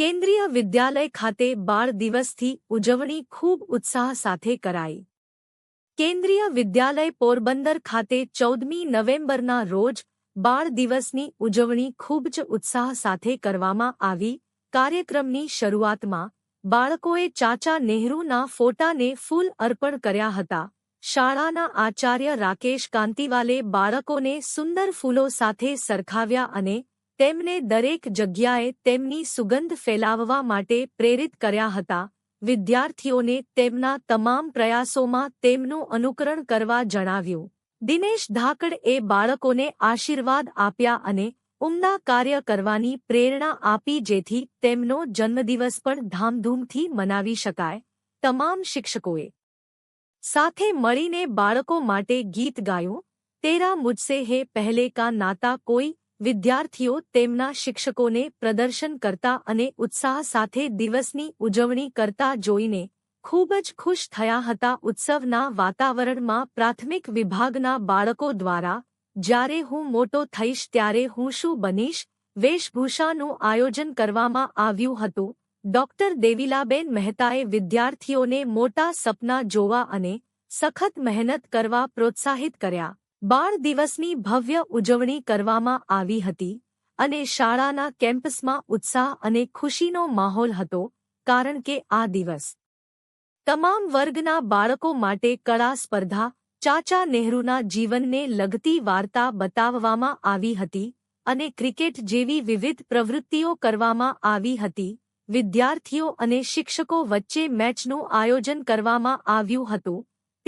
કેન્દ્રીય વિદ્યાલય ખાતે બાળ દિવસથી ઉજવણી ખૂબ ઉત્સાહ સાથે કરાઈ. કેન્દ્રીય વિદ્યાલય પોરબંદર ખાતે ચૌદમી નવેમ્બરના રોજ બાળ દિવસની ઉજવણી ખૂબ જ ઉત્સાહ સાથે કરવામાં આવી. કાર્યક્રમની શરૂઆતમાં બાળકોએ ચાચા નેહરુના ફોટાને ફૂલ અર્પણ કર્યા હતા. શાળાના આચાર્ય રાકેશ કાંતિવાલે બાળકોને સુંદર ફૂલો સાથે સરખાવ્યા અને તેમને દરેક જગ્યાએ તેમની સુગંધ ફેલાવવા માટે પ્રેરિત કર્યા હતા. વિદ્યાર્થીઓને તેમના તમામ પ્રયાસોમાં તેમનું અનુકરણ કરવા જણાવ્યું. દિનેશ ધાકડ એ બાળકોને આશીર્વાદ આપ્યા અને ઉમદા કાર્ય કરવાની પ્રેરણા આપી જેથી તેમનો જન્મદિવસ પણ ધામધૂમથી મનાવી શકાય. તમામ શિક્ષકોએ સાથે મળીને બાળકો માટે ગીત ગાયું. તેરા મુજસે હે પહેલે કા નાતા કોઈ વિદ્યાર્થીઓ તેમના શિક્ષકોને પ્રદર્શન કરતા અને ઉત્સાહ સાથે દિવસની ઉજવણી કરતા જોઈને ખૂબ જ ખુશ થયા હતા. ઉત્સવના વાતાવરણમાં પ્રાથમિક વિભાગના બાળકો દ્વારા, જ્યારે હું મોટો થઈશ ત્યારે હું શું બનીશ? વેશભૂષાનું આયોજન કરવામાં આવ્યું હતું. ડોક્ટર દેવીલાબેન મહેતાએ વિદ્યાર્થીઓને મોટા સપના જોવા અને સખત મહેનત કરવા પ્રોત્સાહિત કર્યા. બાળ દિવસની ભવ્ય ઉજવણી કરવામાં આવી હતી અને શાળાના કેમ્પસમાં ઉત્સાહ અને ખુશીનો માહોલ હતો, કારણ કે આ દિવસ તમામ વર્ગના બાળકો માટે કળા સ્પર્ધા, ચાચા નહેરુના જીવનને લગતી વાર્તા બતાવવામાં આવી હતી અને ક્રિકેટ જેવી વિવિધ પ્રવૃત્તિઓ કરવામાં આવી હતી. વિદ્યાર્થીઓ અને શિક્ષકો વચ્ચે મેચનું આયોજન કરવામાં આવ્યું હતું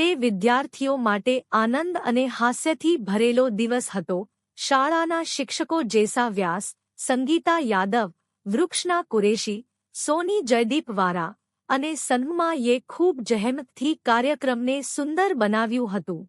તે વિદ્યાર્થીઓ માટે આનંદ અને હાસ્યથી ભરેલો દિવસ હતો. શાળાના શિક્ષકો જેસા વ્યાસ, સંગીતા યાદવ, વૃક્ષના કુરેશી, સોની જયદીપ વારા અને સન્માએ ખૂબ જહેમતથી કાર્યક્રમને સુંદર બનાવ્યું હતું.